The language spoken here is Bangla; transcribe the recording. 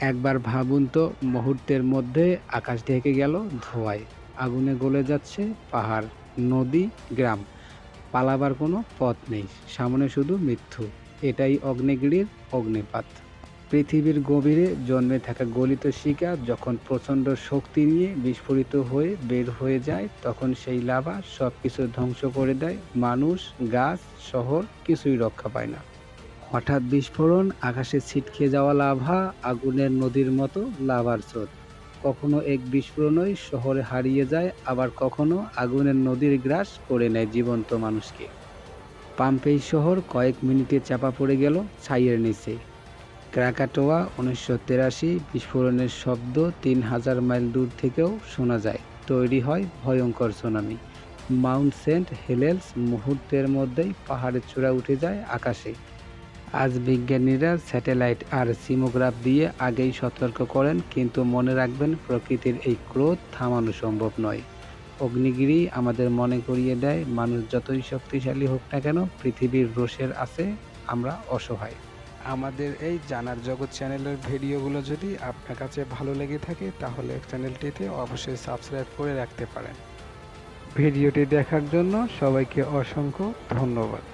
একবার ভাবুন তো, মুহূর্তের মধ্যে আকাশ ঢেকে গেল ধোঁয়ায়। আগুনে গলে যাচ্ছে পাহাড়, নদী, গ্রাম। পালাবার কোনো পথ নেই, সামনে শুধু মৃত্যু। এটাই অগ্নিগিরির অগ্নিপাত। পৃথিবীর গভীরে জন্মে থাকা গলিত শিকা যখন প্রচণ্ড শক্তি নিয়ে বিস্ফোরিত হয়ে বের হয়ে যায়, তখন সেই লাভা সব কিছু ধ্বংস করে দেয়। মানুষ, গাছ, শহর কিছুই রক্ষা পায় না। হঠাৎ বিস্ফোরণ, আকাশে ছিটকে যাওয়া লাভা, আগুনের নদীর মতো লাভার স্রোত। কখনো এক বিস্ফোরণই শহরে হারিয়ে যায়, আবার কখনো আগুনের নদীর গ্রাস করে নেয় জীবন্ত মানুষকে। পাম্পেই শহর কয়েক মিনিটে চাপা পড়ে গেল ছাইয়ের নিচে। ক্রাকাটোয়া উনিশশো তেরাশি বিস্ফোরণের শব্দ তিন হাজার মাইল দূর থেকেও শোনা যায়। তৈরি হয় ভয়ঙ্কর সুনামি। মাউন্ট সেন্ট হেলেলস মুহূর্তের মধ্যেই পাহাড়ের চূড়া উঠে যায় আকাশে। আজ বিজ্ঞানীরা স্যাটেলাইট আর সিমোগ্রাফ দিয়ে আগেই সতর্ক করেন, কিন্তু মনে রাখবেন প্রকৃতির এই ক্রোধ থামানো সম্ভব নয়। অগ্নিগিরি আমাদের মনে করিয়ে দেয়, মানুষ যতই শক্তিশালী হোক না কেন, পৃথিবীর রোষের আছে, আমরা অসহায়। আমাদের এই জানার জগৎ চ্যানেলের ভিডিওগুলো যদি আপনার কাছে ভালো লেগে থাকে, তাহলে চ্যানেলটিতে অবশ্যই সাবস্ক্রাইব করে রাখতে পারেন। ভিডিওটি দেখার জন্য সবাইকে অসংখ্য ধন্যবাদ।